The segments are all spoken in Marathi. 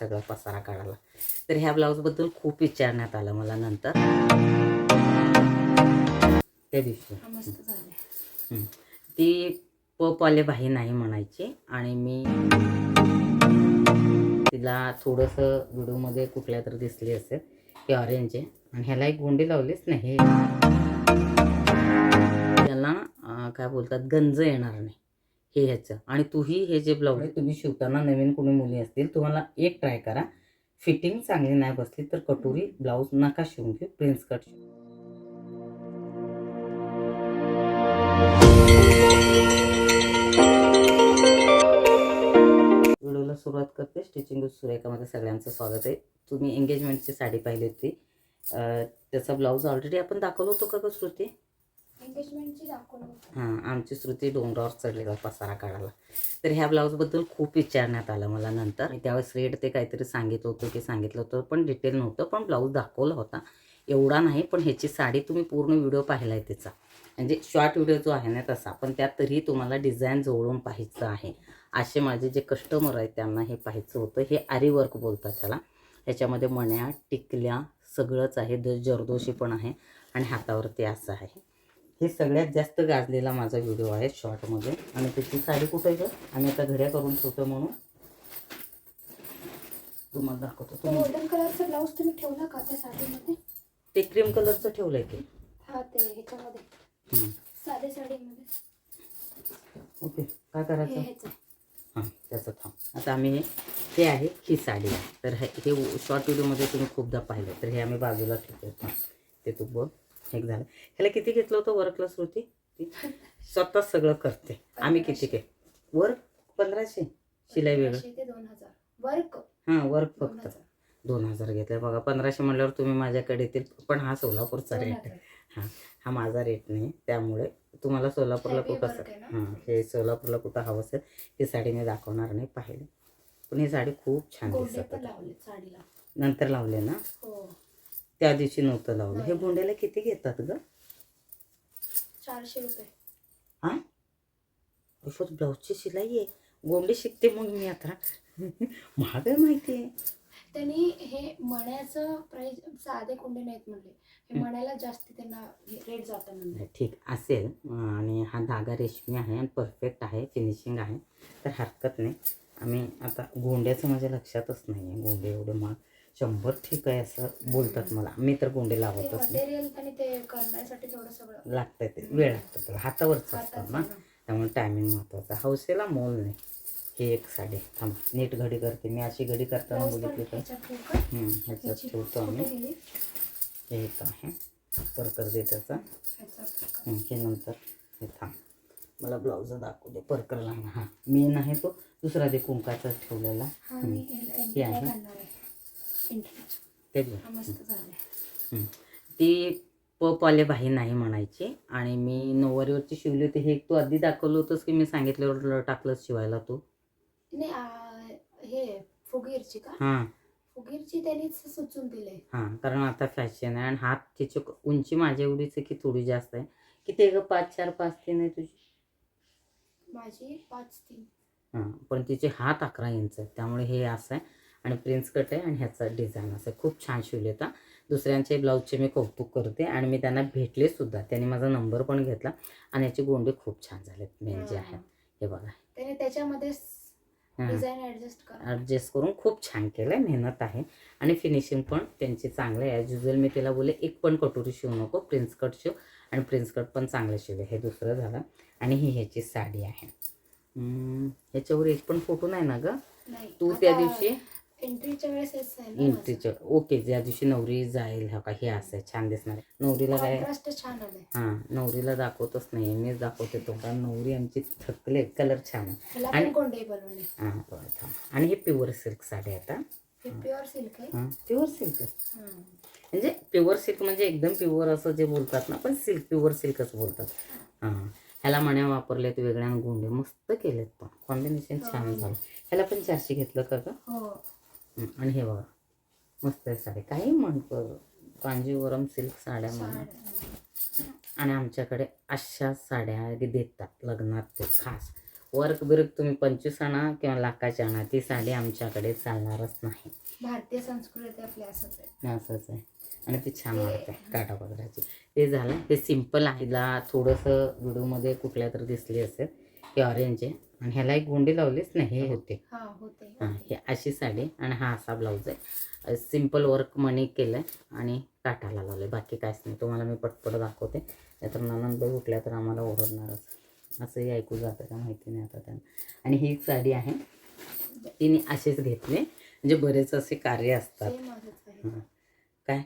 सगळा पसारा काढायला. तर ह्या ब्लाऊजबद्दल खूप विचारण्यात आलं मला नंतर. त्या दिवशी. ती पपवाले बाई नाही म्हणायची आणि मी तिला थोडंसं व्हिडिओमध्ये कुठल्या तर दिसली असेल की ऑरेंज आहे. आणि ह्याला एक गोंडी लावलीच नाही त्याला काय बोलतात गंज येणार नाही. हे ह्याचं. आणि तूही हे जे ब्लाऊज आहे तुम्ही शिवताना नवीन कोणी मुली असतील तुम्हाला एक ट्राय करा. फिटिंग चांगली नाही बसली तर कटोरी ब्लाऊज नका शिवून घेऊ प्रिन्स कट व्हिडिओला सुरुवात करते. स्टिचिंग विथ सुरेखामध्ये सगळ्यांचं स्वागत आहे. तुम्ही एंगेजमेंटची साडी पाहिली होती. त्याचा ब्लाऊज ऑलरेडी आपण दाखवलं होतो का ग श्रुती? हां आमची श्रुती डोंगरावर चढलेला पसारा काढायला. तर ह्या ब्लाऊजबद्दल खूप विचारण्यात आलं मला नंतर. त्यावेळेस रेट ते काहीतरी सांगितलं होतं की सांगितलं होतं पण डिटेल नव्हतं पण ब्लाऊज दाखवला होता. एवढा नाही पण ह्याची साडी तुम्ही पूर्ण व्हिडिओ पाहिला आहे त्याचा म्हणजे शॉर्ट व्हिडिओ जो आहे ना तसा पण त्यात तरीही तुम्हाला डिझाईन जवळून पाहायचं आहे. असे माझे जे कस्टमर आहेत त्यांना हे पाहायचं होतं. हे आरी वर्क बोलतात त्याला. ह्याच्यामध्ये मण्या टिकल्या सगळंच आहे. द जरदोशी पण आहे आणि हातावरती असं आहे. हे सगळ्यात जास्त गाजलेला माझा व्हिडिओ आहे शॉर्टमध्ये आणि त्याची साडी कुठे आहे? आम्ही आता घड्या करून ठेवतो म्हणून. तुम्हाला दाखवतो. तो तुम्ही गोल्डन कलरचा ब्लाऊज तुम्ही ठेवला का त्या साडीमध्ये? ते क्रीम कलरचं ठेवलंय की. हा ते ह्याच्यामध्ये. साध्या साडीमध्ये. ओके काय हे करायचं ह्याचं. हां त्याचं थांब. आता आम्ही हे हे आहे ही साडी. आहे तर हे हे शॉर्ट व्हिडिओमध्ये तुम्ही खूपदा पाहिलं. तर हे आम्ही बाजूला ठेवतो. ते तू बघ. हे झालं. ह्याला किती घेतलं होतं वर्कला श्रुती? ती? स्वतः सगळं करते. आम्ही किती के वर्क पंधराशे? शिलाई वेगळं. दोन हजार. वर्क. हां वर्क फक्त. दोन हजार घेतले. बघा पंधराशे म्हणल्यावर तुम्ही माझ्याकडे येतील. पण हा सोलापूरचा रेट आहे. हजार. हा माझा रेट नाही. त्यामुळे तुम्हाला सोलापूरला कुठं? हां हे सोलापूरला कुठं हवं असेल ही साडी मी दाखवणार नाही पाहिली. पण ही साडी खूप छान दिसत नंतर लावले ना? हो. त्या दिवशी नव्हतं लावलं. हे नाही. गोंड्याला किती घेतात ग? चारशे रुपये. हां? ब्लाऊजची शिलाई आहे. गोंडे शिकते मग मी आता. महाग आहे माहिती आहे. त्यांनी हे मण्याचं प्राइस साधे कोंडे नाहीत म्हणले. हे. मण्याला जास्ती त्यांना रेट जातं म्हणले. ठीक. असेल. आणि हा धागा रेशमी आहे आणि परफेक्ट आहे फिनिशिंग आहे. तर हरकत नाही. आम्ही आता गोंड्याचं माझ्या लक्षातच नाही आहे गोंडे एवढे महाग. शंभर ठीक आहे असं बोलतात मला. मी तर गोंडे लावतच नाही. लागतं ते वेळ लागतं त्याला. हातावरच असतं हाताचं ना. त्यामुळे टायमिंग महत्त्वाचा हौसेला मोल नाही. ही एक साडी थांब. नीट घडी करते. मी अशी घडी करताना बघितली तर. ह्याच्यात ठेवतो आम्ही? हे एक आहे. परकर दे त्याचा. हं, नंतर. हे थांब. मला ब्लाऊज दाखवू दे. परकर लावून. हां. मेन आहे तो. दुसरा दे कुंकाचा ठेवलेला. हा मी आहे. आहे. Entry. ते. हा हं. पपवाले बाई नाही म्हणायची आणि मी नऊवारीवरची शिवली होती. हे तू आधी दाखवलं होतंस की मी सांगितल्यावर टाकलं शिवायला तू? नाही हे फुगीरची का? हां. फुगीरची त्यांनीच सुचून दिले हां कारण आता फॅशन आहे आणि हात तिची उंची माझ्या एवढीच आहे की थोडी जास्त आहे. किती आहे ग? पाच चार पाच तीन आहे तुझी? माझी पाच तीन. हां पण तिचे हात अकरा इंच आहेत. त्यामुळे हे असं आहे. आणि प्रिन्स कट आहे आणि ह्याचा डिझाईन असं. खूप छान शिवले होता. दुसऱ्यांचे ब्लाऊजचे मी कौतुक करते आणि मी त्यांना भेटले सुद्धा. त्यांनी माझा नंबर पण घेतला आणि याचे गोंडे खूप छान झालेत. मेन जे आहेत. हे बघा. त्याने त्याच्यामध्ये ऍडजस्ट ॲडजस्ट करून. खूप छान केलं आहे मेहनत आहे. आणि फिनिशिंग पण त्यांची चांगलं आहे. ॲज युजल मी तिला बोलले एक पण कटोरी शिवू नको. प्रिन्स कट शिव आणि प्रिन्स कट पण चांगलं शिवले हे दुसरं झालं. आणि ही ह्याची साडी आहे. ह्याच्यावर एक पण फोटो नाही ना ग? तू त्या दिवशी एंट्रीच्या वेळेस ओके ज्या दिवशी नवरी जाईल हा का हे असं छान दिसणार नवरीला काय छान हां नवरीला दाखवतच नाही मीच दाखवते तो कारण नवरी आमची थकले कलर छान आणि- बनवले हां. आणि हे प्युअर सिल्क साडी आहे आता. हे प्युअर सिल्क आहे. Pure silk. म्हणजे प्युअर सिल्क म्हणजे एकदम प्युअर असं जे बोलतात ना पण सिल्क प्युअर सिल्कच बोलतात. हां ह्याला मण्या वापरलेत वेगळ्या गोंडे मस्त केलेत पण. कॉम्बिनेशन छान झालं. ह्याला पण चारशे घेतलं का ग? हं, आणि हे बघा. मस्त आहे साडी. काही म्हणतो. कांजीवरम सिल्क साड्या म्हणा. आणि आमच्याकडे अशा साड्या देतात लग्नात. ते खास. वर्क बिर्क तुम्ही पंचवीस आणा किंवा लाखाची आणा. ती साडी आमच्याकडे चालणारच नाही. भारतीय संस्कृती आपली असंच आहे. असंच आहे. आणि ती छान वाटते काठापदराची ते झालं. ते सिंपल आहे. तिला थोडंसं व्हिडिओमध्ये कुठल्या तरी दिसली असेल. हे ऑरेंज आहे. आणि ह्याला एक गोंडी लावलीच नाही हे होते. हा होते. हां अशी साडी आणि हा असा ब्लाऊज आहे. सिंपल वर्क मणी केलं आहे आणि काठाला लावलं आहे बाकी काहीच नाही. तुम्हाला मी पटपट दाखवते. नाहीतर ननंदबाई उठल्या तर आम्हाला ओरडणारच. असंही ऐकू जातं का माहिती नाही आता त्यांना. आणि ही एक साडी आहे. तिने असेच घेतले. म्हणजे बरेच असे कार्य असतात. काय?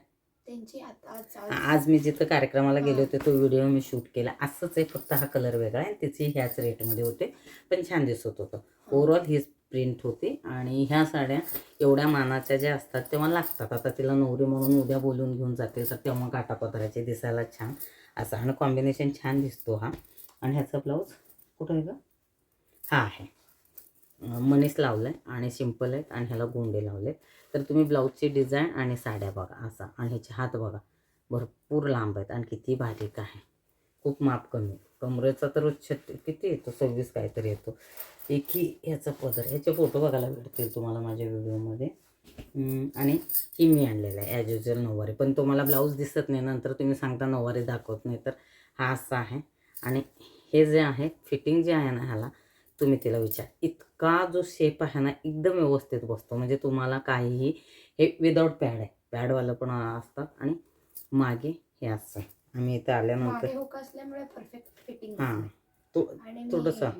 त्यांची आता आज मी जिथं कार्यक्रमाला गेले होते तो व्हिडिओ मी शूट केला. असंच आहे फक्त हा कलर वेगळा आहे त्याची ह्याच रेटमध्ये होते पण छान दिसत होतं. ओव्हरऑल हीच प्रिंट होती आणि ह्या साड्या एवढ्या मानाच्या ज्या असतात तेव्हा लागतात. आता तिला नवरी म्हणून उद्या बोलून घेऊन जाते तर तेव्हा काटापदराचे दिसायला छान असं आणि कॉम्बिनेशन छान दिसतो हा. आणि ह्याचा ब्लाऊज कुठं आहे का हा आहे. मनीस लावलं आहे आणि सिंपल आहेत आणि ह्याला गोंडे लावलेत. तर तुम्ही ब्लाऊजची डिझाईन आणि साड्या बघा असा आणि ह्याचे हात बघा. भरपूर लांब आहेत आणि किती बारीक आहे. खूप माप कमी. कमरेचा तर छत किती येतो? सव्वीस काहीतरी येतो. एकही ह्याचा पदर ह्याचे फोटो बघायला भेटतील तुम्हाला माझ्या व्हिडिओमध्ये. आणि ही मी आणलेला आहे ॲज युजल नऊवारी. पण तुम्हाला ब्लाऊज दिसत नाही नंतर तुम्ही सांगता नऊवारी दाखवत नाही तर हा असा आहे. आणि हे जे आहे फिटिंग जे आहे ना ह्याला तुम्ही तिला विचार. इतका जो शेप आहे ना एकदम व्यवस्थित बसतो. म्हणजे तुम्हाला काहीही हे विदाऊट पॅड आहे. पॅडवालं पण असतात आणि मागे हे असं आम्ही इथं आल्यानंतर हां. तो थोडंसं.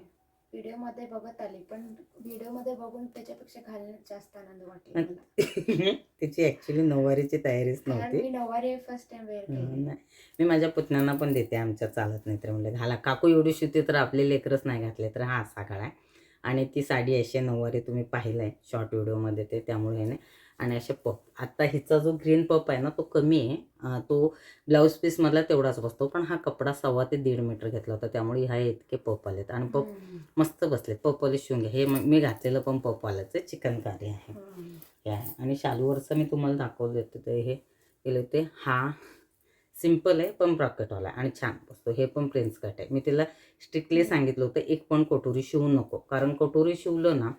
व्हिडिओमध्ये बघत आले पण व्हिडिओमध्ये बघून त्याच्यापेक्षा घालण्यात जास्त आनंद वाटला मला. त्याची ॲक्च्युली नऊवारीची तयारीच कारण नव्हती. मी नऊवारी फर्स्ट टाइम वेअर हम्म, केली. नाही. मी माझ्या पुतण्यांना पण देते आमच्या चालत नाही तर म्हणले घाला काकू एवढी शिवते तर आपले लेकरच नाही घातले तर. हा असा काळ आहे. आणि ती साडी अशी नऊवारी तुम्ही पाहिलं आहे शॉर्ट व्हिडिओमध्ये ते त्यामुळे आणि असे पप आता हिचा जो ग्रीन पप आहे ना तो कमी आहे. तो ब्लाऊज पीसमधला तेवढाच बसतो. पण हा कपडा सव्वा ते दीड मीटर घेतला होता. त्यामुळे ह्या इतके पप आलेत. आणि पप. मस्त बसलेत. पपवाले शिवून घ्या हे म- घातलेलं पण पपवाल्याचं चिकनकारी आहे. हे आहे आणि शालूवरचं मी तुम्हाला दाखवलं होतं ते. हे केले होते. हा सिंपल आहे पण ब्रॉकेटवाला आहे. आणि छान बसतो. हे पण प्रिन्स कट आहे. मी तिला स्ट्रिक्टली सांगितलं होतं एक पण कटोरी शिवू नको. कारण कटोरी शिवलं ना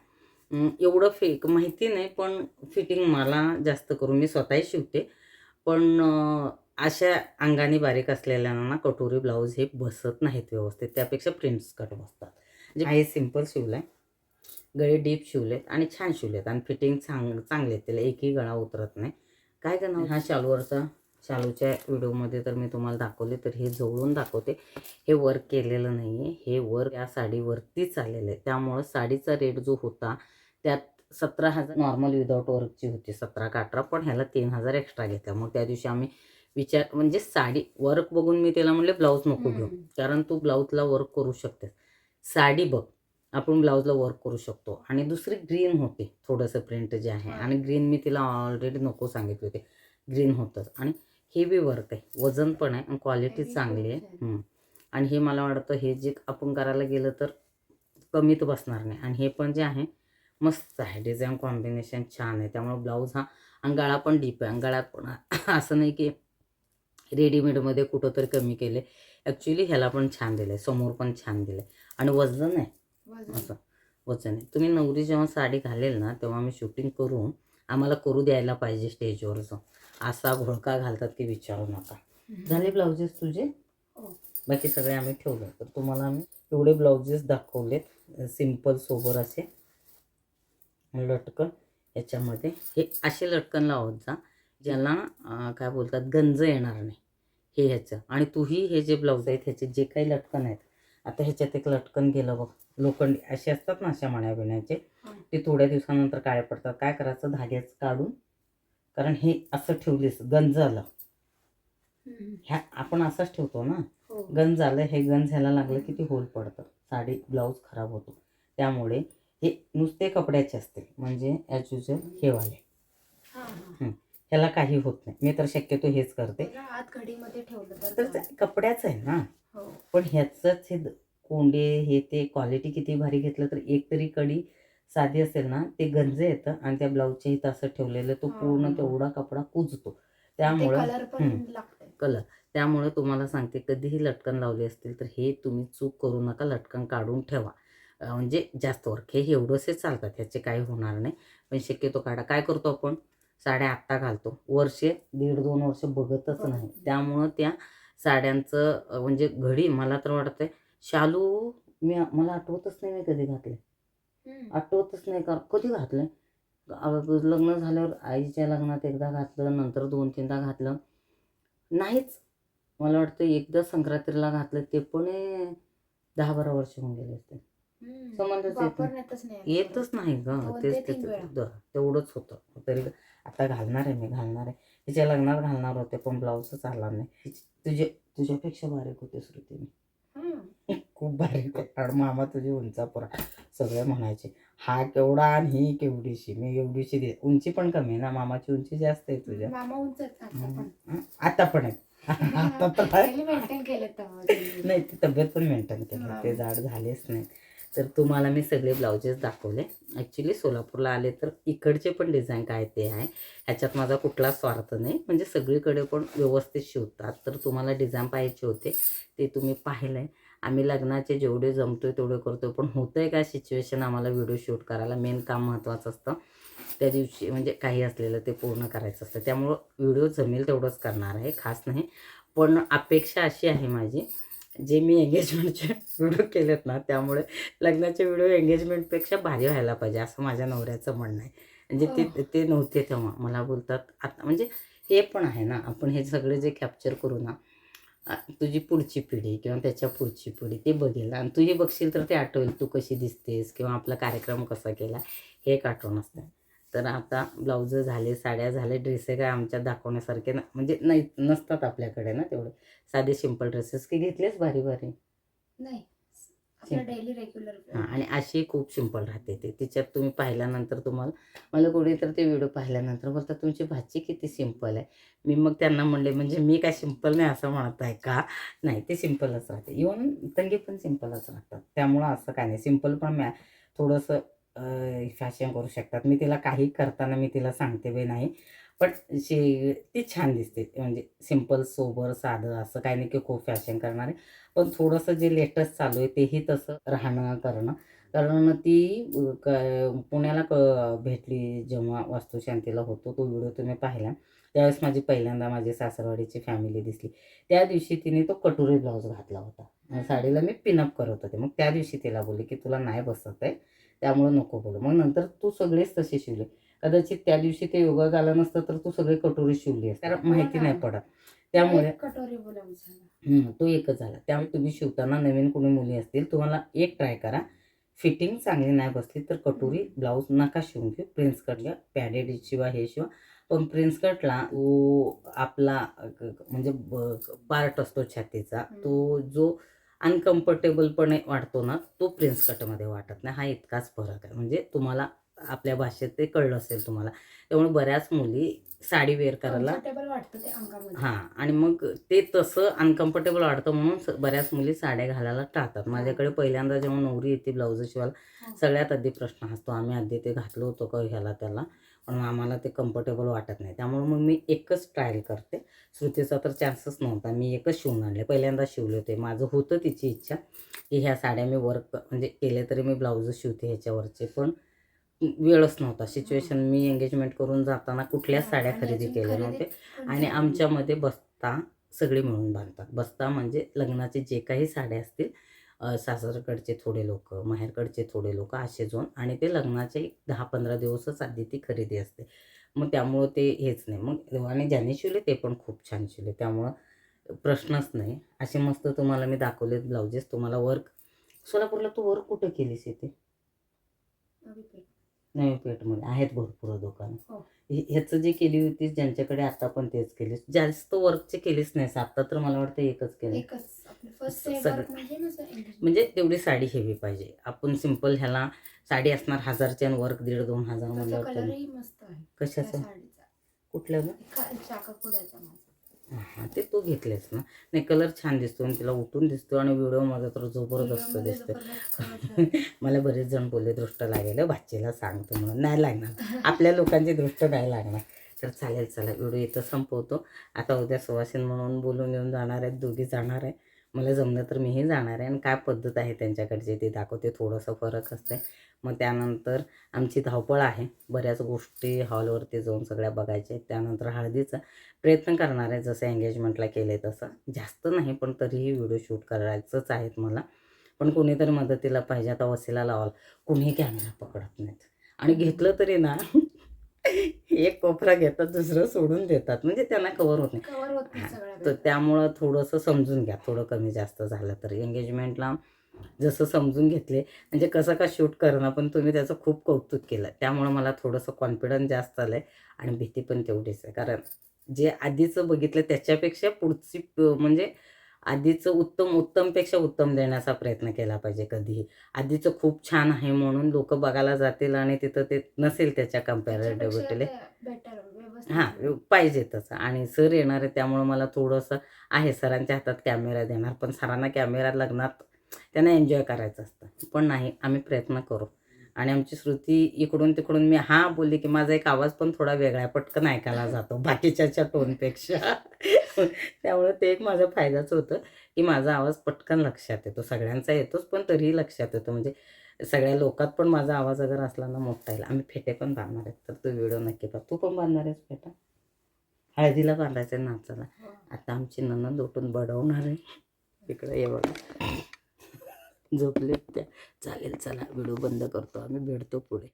एवढं फेक माहिती नाही पण फिटिंग मला जास्त करून मी स्वतःही शिवते. पण अशा अंगाने बारीक असलेल्यांना कटोरी ब्लाऊज हे बसत नाहीत व्यवस्थित. त्यापेक्षा प्रिंट्स कट बसतात. म्हणजे हे सिंपल शिवलं आहे गळे डीप शिवलेत आणि छान शिवलेत. आणि फिटिंग चांग चांगले आहेत. त्याला एकही गळा उतरत नाही. काय करणार? हा शालूवरचा शालूच्या व्हिडिओमध्ये तर मी तुम्हाला दाखवले तर हे जवळून दाखवते. हे वर्क केलेलं नाही आहे हे वर्क या साडीवरतीच आलेलं आहे. त्यामुळं साडीचा रेट जो होता त्यात सतरा हजार नॉर्मल विदाऊट वर्कची होती सतरा का अठरा पण ह्याला तीन हजार एक्स्ट्रा घेतल्या. मग त्या दिवशी आम्ही विचार म्हणजे साडी वर्क बघून मी त्याला म्हणले ब्लाऊज नको घेऊ. कारण तू ब्लाऊजला वर्क करू शकते साडी बघ आपण ब्लाऊजला वर्क करू शकतो. आणि दुसरी ग्रीन होती थोडंसं प्रिंट जे आहे. हा. आणि ग्रीन मी तिला ऑलरेडी नको सांगितले होते. ग्रीन होतंच. आणि हेवी वर्क आहे. वजन पण आहे आणि क्वालिटी चांगली आहे. आणि हे मला वाटतं हे जे आपण करायला गेलं तर कमीत बसणार नाही. आणि हे पण जे आहे मस्त आहे. डिझाईन कॉम्बिनेशन छान आहे. त्यामुळे ब्लाऊज हा आणि गळा पण डीप आहे. आणि गळ्यात पण असं नाही की रेडीमेडमध्ये कुठं तरी कमी केले ॲक्च्युली ह्याला पण छान दिलं आहे समोर पण छान दिलं आहे आणि वजन आहे. वजन. असं. वचन आहे. तुम्ही नवरी जेव्हा साडी घालेल ना तेव्हा आम्ही शूटिंग करून आम्हाला करू द्यायला पाहिजे स्टेजवरचं. असा घोळका घालतात की विचारू नका. झाले ब्लाउजेस तुझे? हो. बाकी सगळे आम्ही ठेवले. तर तुम्हाला आम्ही एवढे ब्लाउजेस दाखवलेत. सिंपल सोबर असे. लटकन याच्यामध्ये हे असे लटकन लावत जा ज्याला काय बोलतात गंज येणार नाही. हे ह्याचं. आणि तूही हे जे ब्लाऊज आहेत ह्याचे जे काही लटकन आहेत आता ह्याच्यात एक लटकन गेलं बघ. लोखंडी असे असतात ना अशा मण्या बिण्याचे. ते थोड्या दिवसानंतर काळे पडतात. काय करायचं? धाग्याचं काढून कारण हे असं ठेवलीस गंज आलं. ह्या आपण असंच ठेवतो ना. हो. गंज झालं हे गंज ह्याला लागलं की ते होल पडतं. साडी ब्लाऊज खराब होतो. त्यामुळे हे नुसते कपड्याचे असते म्हणजे ॲज युजल हे वाले. ह्याला काही होत नाही. मी तर शक्यतो हेच करते. तर कपड्याचं आहे ना. हो. पण ह्याचंच हे कोंडे हे ते क्वालिटी किती भारी घेतलं तर एक तरी कडी साधी असेल ना ते गंज येतं आणि त्या ब्लाऊजच्या इथं असं ठेवलेलं तो. पूर्ण तेवढा कपडा कुजतो. त्यामुळं कलर त्यामुळे तुम्हाला सांगते कधीही लटकन लावली असतील तर हे तुम्ही चूक करू नका. लटकन काढून ठेवा. म्हणजे जास्त वर्क हे एवढंसे चालतात ह्याचे काही होणार नाही. पण शक्यतो काढा. काय करतो आपण? साड्या आत्ता घालतो. वर्षे दीड दोन वर्ष बघतच बघत नाही. त्यामुळं त्या साड्यांचं म्हणजे घडी मला तर वाटतंय शालू मी मला आठवतच नाही मी कधी घातले. आठवतच नाही का? कधी घातलं लग्न झाल्यावर आईच्या लग्नात एकदा घातलं नंतर दोन तीनदा घातलं. नाहीच. मला वाटतं एकदा संक्रांतीला घातलं ते पण हे दहा बारा वर्ष होऊन गेले असते. संबंधच येत येतच नाही ग. तेच ते तेच तेवढंच होतं. तरी आता घालणार आहे मी घालणार आहे. तिच्या लग्नात घालणार होते पण ब्लाऊजच आला नाही. तुझे तुझ्यापेक्षा बारीक होते श्रुती मी. खूप बारीक आणि मामा तुझी उंचापुरा. सगळे म्हणायचे हा केवढा आणि ही केवढीशी. मी एवढीशी दे उंची पण कमी आहे ना? मामाची उंची जास्त आहे तुझ्या. मामा उंच आता पण? आता पण आहे आता तर. नाही ती तब्येत पण मेंटेन केली. ते जाड झालेच नाही तर तुम्हाला मी सगळे ब्लाउजेस दाखवले. ॲक्च्युली सोलापूरला आले तर इकडचे पण डिझाईन काय ते आहे. ह्याच्यात माझा कुठला स्वार्थ नाही. म्हणजे सगळीकडे पण व्यवस्थित शिवतात. तर तुम्हाला डिझाईन पाहायचे होते ते तुम्ही पाहिलं आहे आम्ही लग्नाचे जेवढे जमतोय तेवढे करतोय. पण होतं आहे काय सिच्युएशन आम्हाला व्हिडिओ शूट करायला? मेन काम महत्त्वाचं असतं. त्या दिवशी म्हणजे काही असलेलं ते पूर्ण करायचं असतं. त्यामुळं व्हिडिओ जमेल तेवढंच करणार आहे. खास नाही. पण अपेक्षा अशी आहे माझी जे मी एंगेजमेंटचे व्हिडिओ केलेत ना त्यामुळे लग्नाचे व्हिडिओ एंगेजमेंटपेक्षा भारी व्हायला पाहिजे असं माझ्या नवऱ्याचं म्हणणं आहे. म्हणजे ते ते नव्हते तेव्हा मला बोलतात आता म्हणजे हे पण आहे ना आपण हे सगळे जे कॅप्चर करू ना तुझी पुढची पिढी किंवा त्याच्या पुढची पिढी ते बघेल. आणि तुझी बघशील तर ते आठवेल तू कशी दिसतेस किंवा आपला कार्यक्रम कसा केला हे एक आठवण असतं. तर आता ब्लाऊज झाले साड्या झाले ड्रेसे काय आमच्या दाखवण्यासारखे ना म्हणजे नाही नसतात आपल्याकडे ना तेवढे. साधे सिंपल ड्रेसेस की घेतलेच भारी भारी. नाही आपलं डेली रेग्युलर हां आणि अशी खूप सिंपल राहते ते. तिच्यात तुम्ही पाहिल्यानंतर तुम्हाला मला कोणी तर ते व्हिडिओ पाहिल्यानंतर बोलतात तुमची भाजी किती सिंपल आहे. मी मग त्यांना म्हणले म्हणजे मी काय सिंपल नाही असं म्हणत आहे का? नाही ते सिंपलच राहते. इवन तंगी पण सिंपलच राहतात. त्यामुळं असं काय नाही. सिंपल पण मॅ थोडंसं फॅशन करू शकतात. मी तिला काही करताना मी तिला सांगते बे नाही. पण शे ती छान दिसते. म्हणजे सिंपल सोबर साधं असं काही नाही की खूप फॅशन करणार. आहे पण थोडंसं जे लेटेस्ट चालू आहे तेही तसं राहणं करणं. कारण ती क- पुण्याला क भेटली जेव्हा वास्तुशांतीला होतो तो व्हिडिओ तुम्ही पाहिला. त्यावेळेस माझी पहिल्यांदा माझी सासरवाडीची फॅमिली दिसली. त्या दिवशी तिने तो कटोरी ब्लाऊज घातला होता. आणि साडीला मी पिनअप करत होते. मग त्या दिवशी तिला बोलले की तुला नाही बसत आहे. त्यामुळे नको बोलू. मग नंतर तू सगळेच तसे शिवले. कदाचित त्या दिवशी ते योगा झालं नसतं तर तू सगळे कटोरी शिवली असते. कारण माहिती नाही पडत. त्यामुळे कटोरी हम्म, तो एकच झाला. त्यामुळे तुम्ही शिवताना नवीन कोणी मुली असतील तुम्हाला एक ट्राय करा. फिटिंग चांगली नाही बसली तर कटोरी ब्लाऊज नका शिवून घेऊ. प्रिन्स कट घ्या. पॅडेड शिवा हे शिवा. पण प्रिन्स कटला तो आपला अ, क- क- म्हणजे पार्ट असतो छातीचा. तो जो अनकम्फर्टेबलपणे वाटतो ना तो प्रिन्स कटमध्ये वाटत नाही. हा इतकाच फरक आहे. म्हणजे तुम्हाला आपल्या भाषेत ते कळलं असेल तुम्हाला. त्यामुळे बऱ्याच मुली साडी वेअर करायला हां आणि मग ते तसं अनकम्फर्टेबल वाटतं म्हणून बऱ्याच मुली साड्या घालायला टाळतात. माझ्याकडे पहिल्यांदा जेव्हा नवरी येते ब्लाऊज शिवायला. सगळ्यात आधी प्रश्न असतो आम्ही आधी ते घातलो होतो का ह्याला त्याला? पण आम्हाला ते कम्फर्टेबल वाटत नाही. त्यामुळे मग मी एकच ट्रायल करते. श्रुतीचा तर चान्सच नव्हता. मी एकच शिवून आणले. पहिल्यांदा शिवले होते. माझं होतं तिची इच्छा की ह्या साड्या मी वर्क म्हणजे केले तरी मी ब्लाऊज शिवते ह्याच्यावरचे. पण वेळच नव्हता. सिच्युएशन मी एंगेजमेंट करून जाताना कुठल्याच साड्या खरेदी केल्या नव्हते आणि. आमच्यामध्ये बस्ता सगळे मिळून बांधतात. बस्ता म्हणजे लग्नाचे जे काही साड्या असतील सासरकडचे थोडे लोक माहेरकडचे थोडे लोक असे जोन आणि ते लग्नाचे दहा पंधरा दिवसच आधी ती खरेदी असते. मग त्यामुळं ते हेच नाही. मग आणि ज्यांनी शिवले ते पण खूप छान शिवले. त्यामुळं प्रश्नच नाही. असे मस्त तुम्हाला मी दाखवलेत ब्लाउजेस. तुम्हाला वर्क सोलापूरला तू वर्क कुठं केलीस इथे? नवी पेठ. नवी पेठमध्ये. आहेत भरपूर दुकानं. हो. ह्याचं जे केली होती ज्यांच्याकडे आता पण तेच केलीस. जास्त वर्कचे केलीच नाहीस. आता तर मला वाटतं एकच केलं सगळं. म्हणजे तेवढी साडी हेवी पाहिजे. आपण सिंपल ह्याला साडी असणार हजारच्या वर्क दीड दोन हजार त्या कशाचं कुठल्या माझा. हा ते तू घेतलेस ना? नाही कलर छान दिसतो आणि तिला उठून दिसतो आणि व्हिडिओमध्ये तर जबरदस्त दिसतो मला बरेच जण बोलले दृष्ट लागेल भाचीला सांगतो म्हणून. नाही लागणार. आपल्या लोकांची दृष्ट नाही लागणार. तर चालेल चला व्हिडिओ इथं संपवतो. आता उद्या सुवासीन म्हणून बोलून येऊन जाणार आहेत दोघी जाणार आहे मला जमलं तर मीही जाणार आहे. आणि काय पद्धत आहे त्यांच्याकडची ते दाखवते. थोडंसं फरक असते मग त्यानंतर आमची धावपळ आहे. बऱ्याच गोष्टी हॉलवरती जाऊन सगळ्या बघायच्या आहेत. त्यानंतर हळदीचा प्रयत्न करणार आहे. जसं एंगेजमेंटला केले तसं. जास्त नाही पण तरीही व्हिडिओ शूट करायचंच आहेत मला. पण कोणीतरी मदतीला पाहिजे. आता वसीला लावाल कुणीही कॅमेरा पकडत नाहीत. आणि घेतलं तरी ना एक कोपरा घेतात दुसरं सोडून देतात. म्हणजे त्यांना कवर होत नाही. कव्हर होत नाही सगळ्या तर. त्यामुळं थोडंसं समजून घ्या थोडं कमी जास्त झालं तर. एंगेजमेंटला जसं समजून घेतले म्हणजे कसं का शूट करणं पण तुम्ही त्याचं खूप कौतुक केलं. त्यामुळं मला थोडंसं कॉन्फिडन्स जास्त आलं आहे आणि भीती पण तेवढीच आहे. कारण जे आधीचं बघितलं त्याच्यापेक्षा पुढची म्हणजे आधीचं उत्तम उत्तमपेक्षा उत्तम देण्याचा प्रयत्न केला पाहिजे कधीही. आधीचं खूप छान आहे म्हणून लोक बघायला जातील आणि तिथं ते नसेल त्याच्या कम्पॅरेटिव्हिटीला हां. पाहिजे तसं. आणि सर येणार आहे त्यामुळं मला थोडंसं आहे सरांच्या हातात कॅमेरा देणार पण सरांना कॅमेरा लग्नात त्यांना एन्जॉय करायचं असतं. पण नाही आम्ही प्रयत्न करू. आणि आमची श्रुती इकडून तिकडून मी हा बोलली की माझा एक आवाज पण थोडा वेगळा पटकन ऐकायला जातो बाकीच्याच्या टोनपेक्षा. त्यामुळे ते एक माझा फायदाच होतं की माझा आवाज पटकन लक्षात येतो. सगळ्यांचा येतोच पण तरीही लक्षात येतो. म्हणजे सगळ्या लोकात पण माझा आवाज अगर असला ना मोठा येईल. आम्ही फेटे पण बांधणार आहेत. तर तो व्हिडिओ नक्की बघ तू पण बांधणार आहेस फेटा? हळदीला बांधायचं नाचाला हो. आता आमची ननंद उठून बडवणार आहे. इकडे ये बघा. झोपलेत त्या. चालेल चला व्हिडिओ बंद करतो. आम्ही भेटतो पुढे.